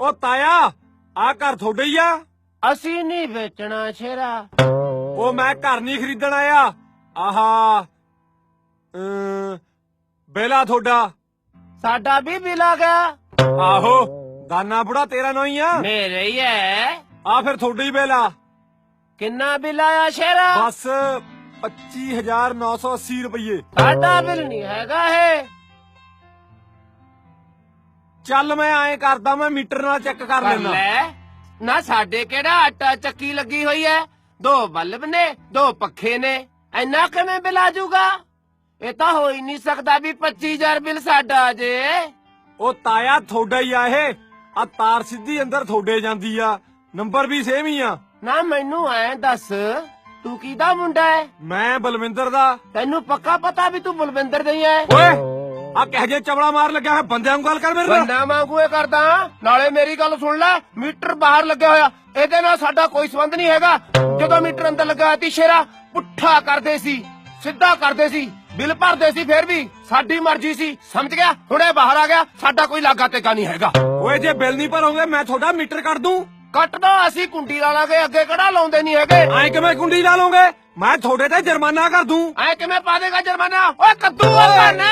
ਉਹ ਤਾਇਆ ਆ ਘਰ ਤੁਹਾਡਾ ਹੀ ਆ? ਅਸੀਂ ਨਹੀਂ ਵੇਚਣਾ ਸ਼ੇਰਾ। ਉਹ ਮੈਂ ਘਰ ਨਹੀਂ ਖਰੀਦਣ ਆਇਆ। ਆਹਾ ਅਮ, ਬੇਲਾ ਤੁਹਾਡਾ। ਸਾਡਾ ਵੀ ਬਿਲ ਗਿਆ। ਆਹੋ ਦਾਨਾ ਬੁੜਾ ਤੇਰਾ ਨਾਂ ਹੀ ਆ। ਮੇਰੇ ਹੀ ਹੈ ਆ ਫਿਰ ਤੁਹਾਡਾ ਹੀ ਬੇਲਾ। ਕਿੰਨਾ ਬਿਲ ਆਇਆ ਸ਼ੇਰਾ? ਬਸ 25980 ਰੁਪਏ ਸਾਡਾ ਬਿਲ ਨਹੀਂ ਹੈਗਾ ਇਹ। ਚੱਲ ਮੈਂ ਐਂ ਕਰਦਾ ਮੈਂ ਮੀਟਰ ਨਾਲ ਚੈੱਕ ਕਰ ਲੈਣਾ ਲੈ। ਨਾ ਸਾਡੇ ਕਿਹੜਾ ਆਟਾ ਚੱਕੀ ਲੱਗੀ ਹੋਈ ਹੈ ਦੋ ਬਲਬ ਨੇ ਦੋ ਪੱਖੇ ਨੇ ਇੰਨਾ ਕਿਵੇਂ ਬਿਲ ਆ ਜਾਊਗਾ? ਇਹ ਤਾਂ ਹੋ ਹੀ ਨਹੀਂ ਸਕਦਾ ਵੀ 25000 ਬਿਲ ਸਾਡਾ ਆ ਜੇ। ਉਹ ਤਾਇਆ ਤੁਹਾਡਾ ਹੀ ਆ ਇਹ। ਆ ਤਾਰ ਸਿੱਧੀ ਅੰਦਰ ਤੁਹਾਡੇ ਜਾਂਦੀ ਆ। ਨੰਬਰ ਵੀ ਸੇਮ ਹੀ ਆ। ਨਾ ਮੈਨੂੰ ਐ ਦੱਸ ਤੂੰ ਕਿਹਦਾ ਮੁੰਡਾ ਹੈ ਮੈਂ ਬਲਵਿੰਦਰ ਦਾ। ਤੈਨੂੰ ਪੱਕਾ ਪਤਾ ਵੀ ਤੂੰ ਬਲਵਿੰਦਰ ਦਾ ਹੀ ਹੈ ਓਏ! ਆ ਕਹਿ ਜੇ ਚਵਲਾ ਮਾਰ ਲੱਗਿਆ ਹੈ ਬੰਦਿਆਂ ਨੂੰ ਗੱਲ ਕਰ ਮੇਰੇ ਨਾਲ। ਬੰਦਾ ਵਾਂਗੂ ਇਹ ਕਰਦਾ ਨਾਲੇ ਮੇਰੀ ਗੱਲ ਸੁਣ ਲੈ ਮੀਟਰ ਬਾਹਰ ਲੱਗਿਆ ਹੋਇਆ। ਇਹਦੇ ਨਾਲ ਸਾਡਾ ਕੋਈ ਸੰਬੰਧ ਨਹੀਂ ਹੈਗਾ। ਜਦੋਂ ਮੀਟਰ ਅੰਦਰ ਲੱਗਾ ਹੋਇਆ ਸੀ ਸ਼ੇਰਾ ਪੁੱਠਾ ਕਰਦੇ ਸੀ ਸਿੱਧਾ ਕਰਦੇ ਸੀ ਬਿੱਲ ਭਰਦੇ ਸੀ ਫੇਰ ਵੀ ਸਾਡੀ ਮਰਜ਼ੀ ਸੀ। ਸਮਝ ਗਿਆ? ਹੁਣੇ ਬਾਹਰ ਆ ਗਿਆ ਸਾਡਾ ਕੋਈ ਲਾਗਾ ਟੇਕਾ ਨਹੀਂ ਹੈਗਾ। ਓਏ ਜੇ ਬਿੱਲ ਨਹੀਂ ਭਰੋਗੇ ਮੈਂ ਤੁਹਾਡਾ ਮੀਟਰ ਕੱਟ ਦੂੰ। ਕੱਟ ਦੋ ਅਸੀਂ ਕੁੰਡੀ ਲਾ ਲਾਂਗੇ ਅੱਗੇ ਕਿਹੜਾ ਲਾਉਂਦੇ ਨਹੀਂ ਹੈਗੇ। ਐਂ ਕਿਵੇਂ ਕੁੰਡੀ ਲਾ ਲਓਗੇ? ਮੈਂ ਤੁਹਾਡੇ ਤੇ ਜੁਰਮਾਨਾ ਕਰ ਦੂੰ। ਐ ਕਿਵੇਂ ਪਾ ਦੇਗਾ ਜੁਰਮਾਨਾ? ਓਏ ਕੱਦੂ ਕਰਨਾ।